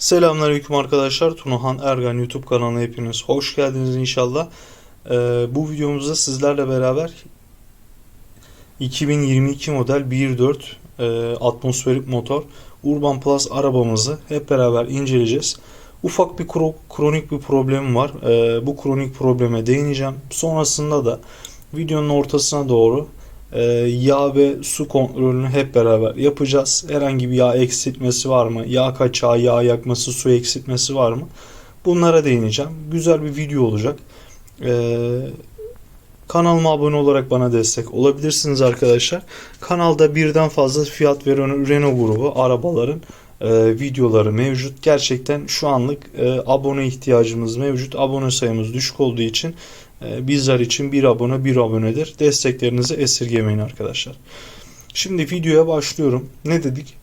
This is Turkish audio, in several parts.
Selamünaleyküm arkadaşlar. Tunahan Ergan YouTube kanalına hepiniz hoş geldiniz inşallah. Ee, bu videomuzda sizlerle beraber 2022 model 1.4 e, atmosferik motor Urban Plus arabamızı hep beraber inceleyeceğiz. Ufak bir kro- kronik bir problem var. Ee, bu kronik probleme değineceğim. Sonrasında da videonun ortasına doğru e, yağ ve su kontrolünü hep beraber yapacağız. Herhangi bir yağ eksiltmesi var mı? Yağ kaçağı, yağ yakması, su eksiltmesi var mı? Bunlara değineceğim. Güzel bir video olacak. Ee, kanalıma abone olarak bana destek olabilirsiniz arkadaşlar. Kanalda birden fazla fiyat veren Renault grubu arabaların e, videoları mevcut. Gerçekten şu anlık e, abone ihtiyacımız mevcut. Abone sayımız düşük olduğu için bizler için bir abone bir abonedir. Desteklerinizi esirgemeyin arkadaşlar. Şimdi videoya başlıyorum. Ne dedik?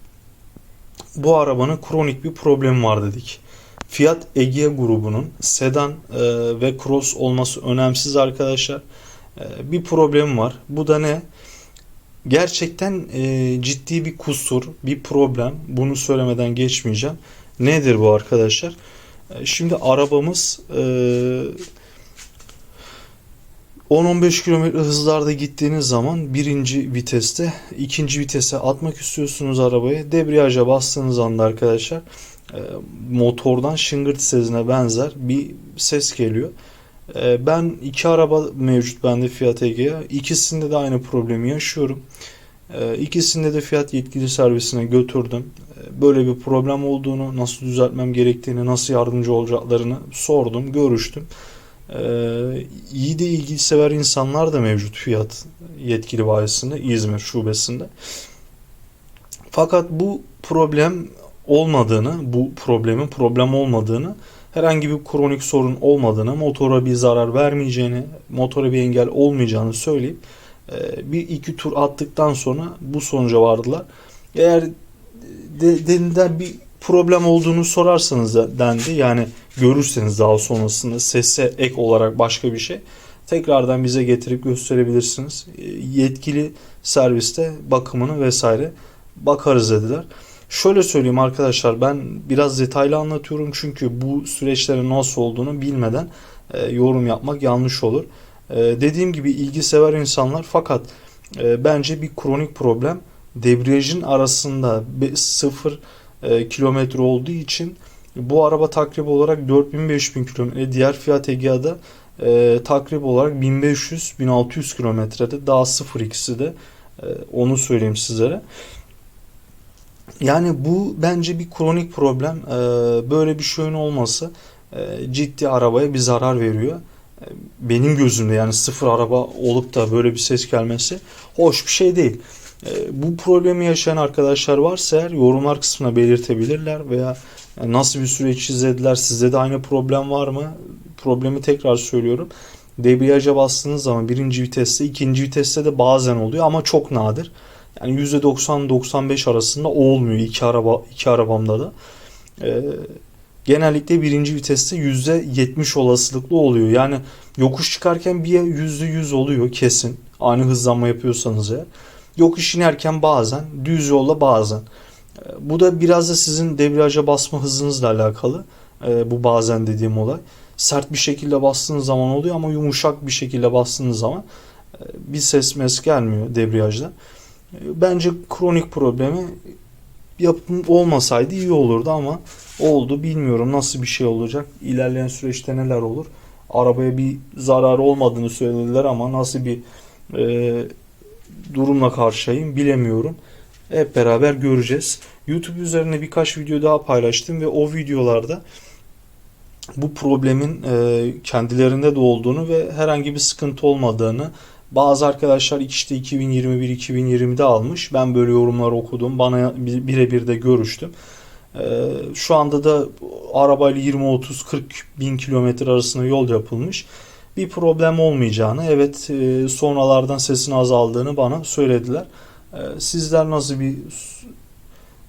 Bu arabanın kronik bir problemi var dedik. Fiat Egea grubunun sedan e, ve cross olması önemsiz arkadaşlar. E, bir problem var. Bu da ne? Gerçekten e, ciddi bir kusur, bir problem. Bunu söylemeden geçmeyeceğim. Nedir bu arkadaşlar? Şimdi arabamız 10-15 km hızlarda gittiğiniz zaman birinci viteste ikinci vitese atmak istiyorsunuz arabayı. Debriyaja bastığınız anda arkadaşlar e, motordan şıngırt sesine benzer bir ses geliyor. E, Ben iki araba mevcut bende Fiat Egea. İkisinde de aynı problemi yaşıyorum. E, İkisinde de Fiat yetkili servisine götürdüm. Böyle bir problem olduğunu, nasıl düzeltmem gerektiğini, nasıl yardımcı olacaklarını sordum, görüştüm. Ee, iyi de ilgi sever insanlar da mevcut Fiat yetkili bayisinde İzmir şubesinde. Fakat bu problem olmadığını, bu problemin problem olmadığını, herhangi bir kronik sorun olmadığını, motora bir zarar vermeyeceğini, motora bir engel olmayacağını söyleyip e, bir iki tur attıktan sonra bu sonuca vardılar. Eğer de, denilen bir problem olduğunu sorarsanız dendi. Yani görürseniz daha sonrasında sese ek olarak başka bir şey tekrardan bize getirip gösterebilirsiniz. E, Yetkili serviste bakımını vesaire bakarız dediler. Şöyle söyleyeyim arkadaşlar ben biraz detaylı anlatıyorum çünkü bu süreçlerin nasıl olduğunu bilmeden e, yorum yapmak yanlış olur. E, dediğim gibi ilgi sever insanlar fakat bence bir kronik problem debriyajın arasında be- sıfır e, kilometre olduğu için bu araba takrib olarak 4000-5000 kilometre. Diğer Fiat Egea'da e, takrib olarak 1500-1600 kilometrede daha sıfır ikisi de E, onu söyleyeyim sizlere. Yani bu bence bir kronik problem. E, böyle bir şeyin olması e, ciddi arabaya bir zarar veriyor. E, benim gözümde yani sıfır araba olup da böyle bir ses gelmesi hoş bir şey değil. E, bu problemi yaşayan arkadaşlar varsa eğer yorumlar kısmına belirtebilirler veya nasıl bir süreç izlediler sizde de aynı problem var mı? Problemi tekrar söylüyorum. Debriyaja bastığınız zaman birinci viteste ikinci viteste de bazen oluyor ama çok nadir. Yani %90-95 arasında olmuyor iki araba iki arabamda da. E, genellikle birinci viteste %70 olasılıklı oluyor. Yani yokuş çıkarken bir %100 oluyor kesin. Ani hızlanma yapıyorsanız eğer. Yokuş inerken bazen, düz yolda bazen. E, Bu da biraz da sizin debriyaja basma hızınızla alakalı. E, bu bazen dediğim olay. Sert bir şekilde bastığınız zaman oluyor ama yumuşak bir şekilde bastığınız zaman e, bir ses mes gelmiyor debriyajda. Bence kronik problemi yapım olmasaydı iyi olurdu ama oldu. Bilmiyorum nasıl bir şey olacak. İlerleyen süreçte neler olur. Arabaya bir zararı olmadığını söylediler ama nasıl bir e, durumla karşıyayım bilemiyorum. Hep beraber göreceğiz. YouTube üzerine birkaç video daha paylaştım ve o videolarda bu problemin e, kendilerinde de olduğunu ve herhangi bir sıkıntı olmadığını bazı arkadaşlar işte 2021-2020'de almış. Ben böyle yorumlar okudum. Bana birebir de görüştüm. E, şu anda da arabayla 20-30-40 bin kilometre arasında yol yapılmış. Bir problem olmayacağını, evet e, sonralardan sesin azaldığını bana söylediler. E, sizler nasıl bir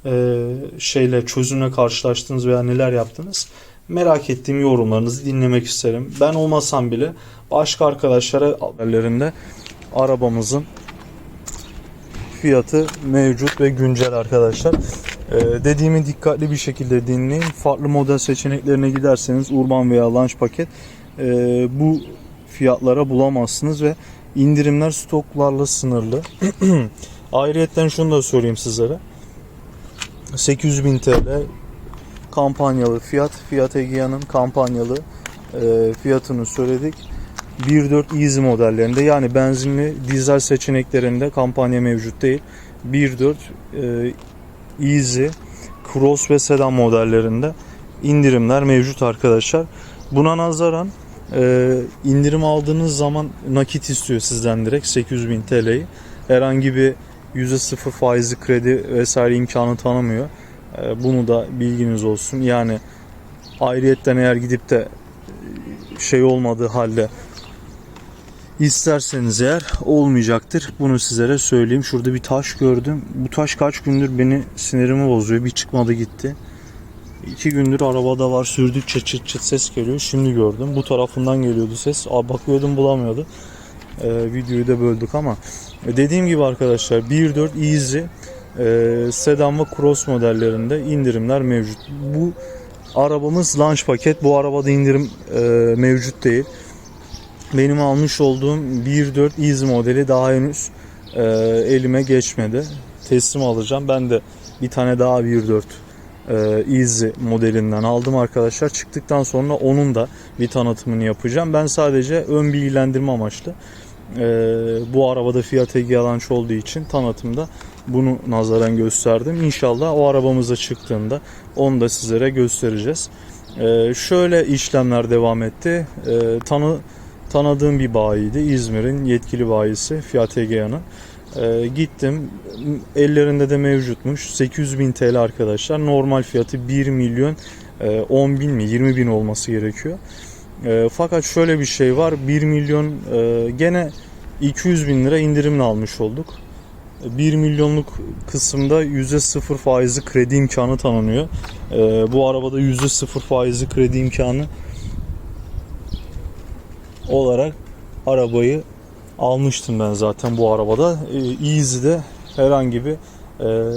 e, şeyle çözümle karşılaştınız veya neler yaptınız? Merak ettiğim yorumlarınızı dinlemek isterim. Ben olmasam bile başka arkadaşlara haberlerinde arabamızın fiyatı mevcut ve güncel arkadaşlar. Ee, dediğimi dikkatli bir şekilde dinleyin. Farklı model seçeneklerine giderseniz urban veya launch paket e, bu fiyatlara bulamazsınız ve indirimler stoklarla sınırlı. Ayrıyetten şunu da söyleyeyim sizlere. 800.000 TL kampanyalı fiyat. Fiat Egea'nın kampanyalı e, fiyatını söyledik. 1.4 Easy modellerinde yani benzinli dizel seçeneklerinde kampanya mevcut değil. 1.4 e, Easy, Cross ve Sedan modellerinde indirimler mevcut arkadaşlar. Buna nazaran e, indirim aldığınız zaman nakit istiyor sizden direkt 800 bin TL'yi. Herhangi bir %0 faizli kredi vesaire imkanı tanımıyor. E, bunu da bilginiz olsun. Yani ayrıyetten eğer gidip de e, şey olmadığı halde isterseniz eğer olmayacaktır. Bunu sizlere söyleyeyim. Şurada bir taş gördüm. Bu taş kaç gündür beni sinirimi bozuyor. Bir çıkmadı gitti. İki gündür arabada var. Sürdükçe çıt çıt ses geliyor. Şimdi gördüm. Bu tarafından geliyordu ses. Aa, bakıyordum bulamıyordu. Ee, videoyu da böldük ama e, dediğim gibi arkadaşlar 1.4 Easy e, sedan ve cross modellerinde indirimler mevcut. Bu arabamız launch paket. Bu arabada indirim e, mevcut değil. Benim almış olduğum 1.4 Easy modeli daha henüz e, elime geçmedi. Teslim alacağım. Ben de bir tane daha 1.4 e, Easy modelinden aldım arkadaşlar. Çıktıktan sonra onun da bir tanıtımını yapacağım. Ben sadece ön bilgilendirme amaçlı e, bu arabada Fiat Egea launch olduğu için tanıtımda bunu nazaran gösterdim. İnşallah o arabamıza çıktığında onu da sizlere göstereceğiz. E, şöyle işlemler devam etti. E, tanı tanıdığım bir bayiydi. İzmir'in yetkili bayisi Fiat Egea'nın. Ee, gittim. Ellerinde de mevcutmuş. 800 bin TL arkadaşlar. Normal fiyatı 1 milyon e, 10 bin mi 20 bin olması gerekiyor. E, fakat şöyle bir şey var. 1 milyon e, gene 200 bin lira indirimle almış olduk. 1 milyonluk kısımda %0 faizli kredi imkanı tanınıyor. E, bu arabada %0 faizli kredi imkanı olarak arabayı almıştım ben zaten bu arabada. Ee, Easy'de herhangi bir e,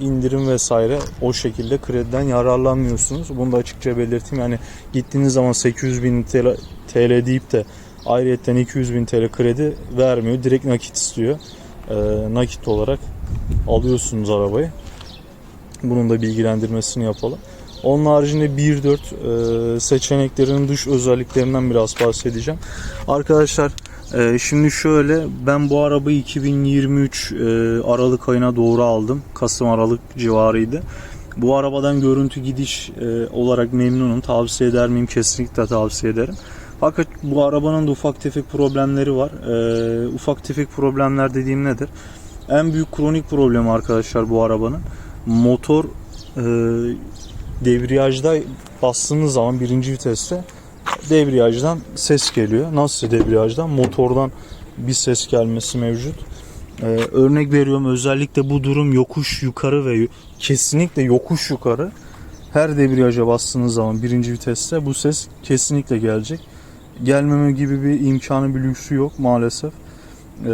indirim vesaire o şekilde krediden yararlanmıyorsunuz. Bunu da açıkça belirteyim. Yani gittiğiniz zaman 800 bin TL, TL deyip de ayrıyetten 200 bin TL kredi vermiyor. Direkt nakit istiyor. Ee, nakit olarak alıyorsunuz arabayı. Bunun da bilgilendirmesini yapalım. Onun haricinde 1.4 e, seçeneklerinin dış özelliklerinden biraz bahsedeceğim. Arkadaşlar e, şimdi şöyle ben bu arabayı 2023 e, Aralık ayına doğru aldım. Kasım Aralık civarıydı. Bu arabadan görüntü gidiş e, olarak memnunum. Tavsiye eder miyim? Kesinlikle tavsiye ederim. Fakat bu arabanın da ufak tefek problemleri var. E, ufak tefek problemler dediğim nedir? En büyük kronik problemi arkadaşlar bu arabanın. Motor e, debriyajda bastığınız zaman birinci viteste debriyajdan ses geliyor. Nasıl debriyajdan? Motordan bir ses gelmesi mevcut. Ee, örnek veriyorum özellikle bu durum yokuş yukarı ve kesinlikle yokuş yukarı her debriyaja bastığınız zaman birinci viteste bu ses kesinlikle gelecek. Gelmeme gibi bir imkanı bir lüksü yok maalesef. Ee,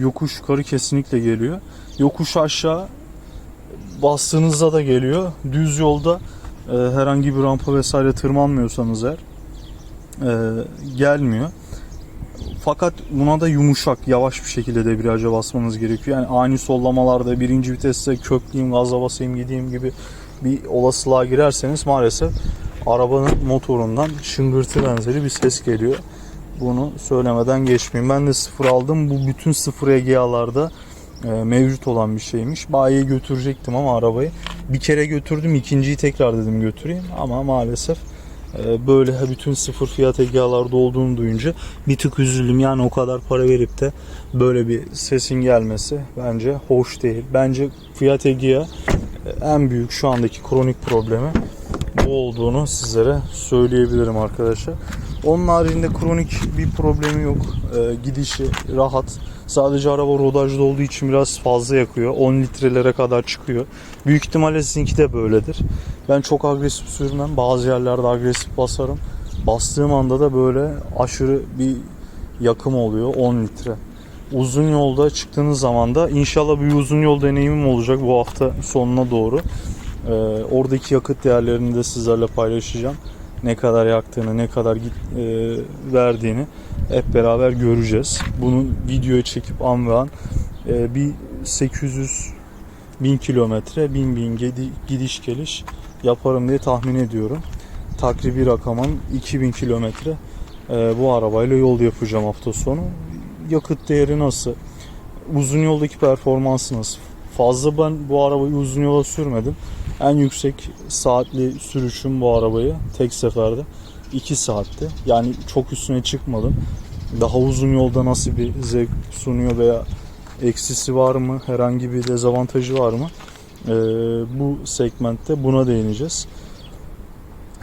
yokuş yukarı kesinlikle geliyor. Yokuş aşağı bastığınızda da geliyor. Düz yolda e, herhangi bir rampa vesaire tırmanmıyorsanız eğer e, gelmiyor. Fakat buna da yumuşak, yavaş bir şekilde debriyaja basmanız gerekiyor. Yani ani sollamalarda birinci viteste kökleyeyim, gaza basayım, gideyim gibi bir olasılığa girerseniz maalesef arabanın motorundan şıngırtı benzeri bir ses geliyor. Bunu söylemeden geçmeyeyim. Ben de sıfır aldım. Bu bütün sıfır Egea'larda e, mevcut olan bir şeymiş. Bayiye götürecektim ama arabayı bir kere götürdüm. ikinciyi tekrar dedim götüreyim ama maalesef böyle bütün sıfır fiyat Egea'larda olduğunu duyunca bir tık üzüldüm. Yani o kadar para verip de böyle bir sesin gelmesi bence hoş değil. Bence Fiat Egea e, en büyük şu andaki kronik problemi bu olduğunu sizlere söyleyebilirim arkadaşlar. Onun haricinde kronik bir problemi yok. E, gidişi rahat. Sadece araba rodajda olduğu için biraz fazla yakıyor. 10 litrelere kadar çıkıyor. Büyük ihtimalle sizinki de böyledir. Ben çok agresif sürmem. Bazı yerlerde agresif basarım. Bastığım anda da böyle aşırı bir yakım oluyor 10 litre. uzun yolda çıktığınız zaman da inşallah bir uzun yol deneyimim olacak bu hafta sonuna doğru. Ee, oradaki yakıt değerlerini de sizlerle paylaşacağım. Ne kadar yaktığını, ne kadar git, e, verdiğini hep beraber göreceğiz. Bunu videoya çekip an ve an e, bir 800 1000 kilometre, 1000 bin gidi- gidiş geliş yaparım diye tahmin ediyorum. Takribi rakamın 2000 kilometre e, bu arabayla yol yapacağım hafta sonu. Yakıt değeri nasıl? Uzun yoldaki performansı nasıl? Fazla ben bu arabayı uzun yola sürmedim. En yüksek saatli sürüşüm bu arabayı tek seferde 2 saatti. Yani çok üstüne çıkmadım. Daha uzun yolda nasıl bir zevk sunuyor veya eksisi var mı? Herhangi bir dezavantajı var mı? Ee, bu segmentte buna değineceğiz.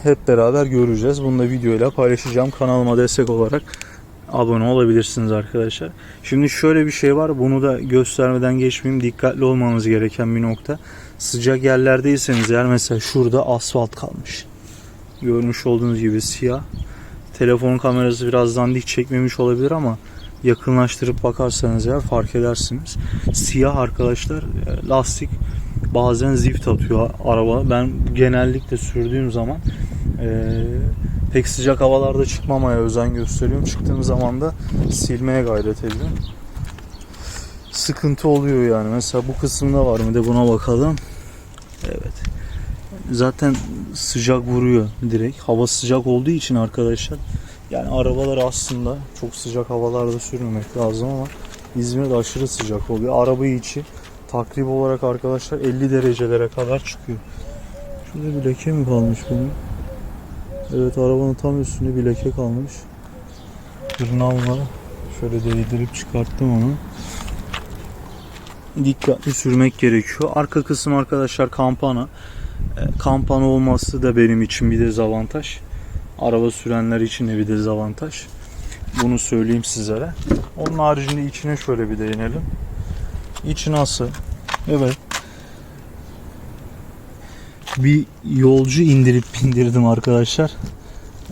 Hep beraber göreceğiz. Bunu da videoyla paylaşacağım. Kanalıma destek olarak abone olabilirsiniz arkadaşlar. Şimdi şöyle bir şey var. Bunu da göstermeden geçmeyeyim. Dikkatli olmanız gereken bir nokta. Sıcak yerlerdeyseniz eğer mesela şurada asfalt kalmış. Görmüş olduğunuz gibi siyah. Telefon kamerası birazdan dik çekmemiş olabilir ama yakınlaştırıp bakarsanız eğer fark edersiniz. Siyah arkadaşlar e, lastik bazen zift atıyor araba. Ben genellikle sürdüğüm zaman e, pek sıcak havalarda çıkmamaya özen gösteriyorum. Çıktığım zaman da silmeye gayret ediyorum. Sıkıntı oluyor yani. Mesela bu kısımda var mı de buna bakalım. Evet. Zaten sıcak vuruyor direkt. Hava sıcak olduğu için arkadaşlar. Yani arabalar aslında çok sıcak havalarda sürmemek lazım ama İzmir'de aşırı sıcak oluyor. Araba içi takrib olarak arkadaşlar 50 derecelere kadar çıkıyor. Şurada bir leke mi kalmış bunun? Evet arabanın tam üstünde bir leke kalmış. Tırnağımla şöyle değdirip çıkarttım onu. Dikkatli sürmek gerekiyor. Arka kısım arkadaşlar kampana. E, Kampana olması da benim için bir dezavantaj. Araba sürenler için de bir dezavantaj. Bunu söyleyeyim sizlere. Onun haricinde içine şöyle bir değinelim. İçi nasıl? Evet. Bir yolcu indirip bindirdim arkadaşlar.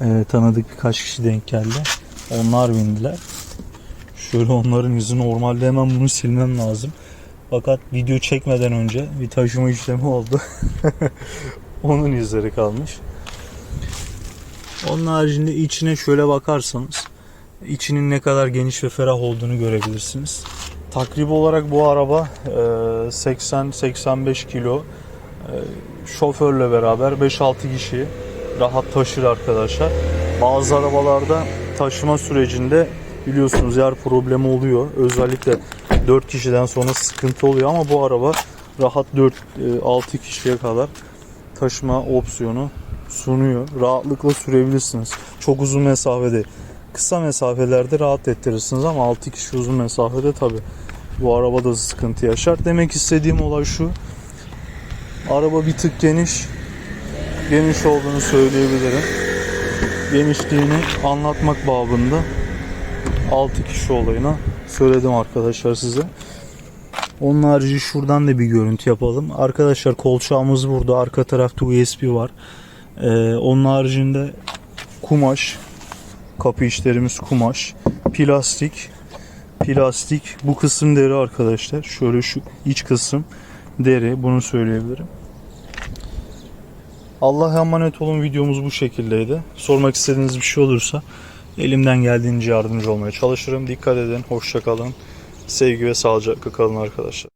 Ee, tanıdık birkaç kişi denk geldi. Onlar bindiler. Şöyle onların yüzü normalde hemen bunu silmem lazım. Fakat video çekmeden önce bir taşıma işlemi oldu. Onun izleri kalmış. Onun haricinde içine şöyle bakarsanız içinin ne kadar geniş ve ferah olduğunu görebilirsiniz. Takrib olarak bu araba e, 80-85 kilo e, şoförle beraber 5-6 kişi rahat taşır arkadaşlar. Bazı arabalarda taşıma sürecinde biliyorsunuz yer problemi oluyor. Özellikle 4 kişiden sonra sıkıntı oluyor ama bu araba rahat 4-6 kişiye kadar taşıma opsiyonu sunuyor. Rahatlıkla sürebilirsiniz. Çok uzun mesafede. Kısa mesafelerde rahat ettirirsiniz ama 6 kişi uzun mesafede tabi bu araba da sıkıntı yaşar. Demek istediğim olay şu. Araba bir tık geniş. Geniş olduğunu söyleyebilirim. Genişliğini anlatmak babında 6 kişi olayına söyledim arkadaşlar size. Onun harici şuradan da bir görüntü yapalım. Arkadaşlar kolçağımız burada. Arka tarafta USB var. Ee, onun haricinde kumaş. Kapı işlerimiz kumaş. Plastik. Plastik. Bu kısım deri arkadaşlar. Şöyle şu iç kısım deri. Bunu söyleyebilirim. Allah'a emanet olun videomuz bu şekildeydi. Sormak istediğiniz bir şey olursa elimden geldiğince yardımcı olmaya çalışırım. Dikkat edin. Hoşça kalın. Sevgi ve sağlıcakla kalın arkadaşlar.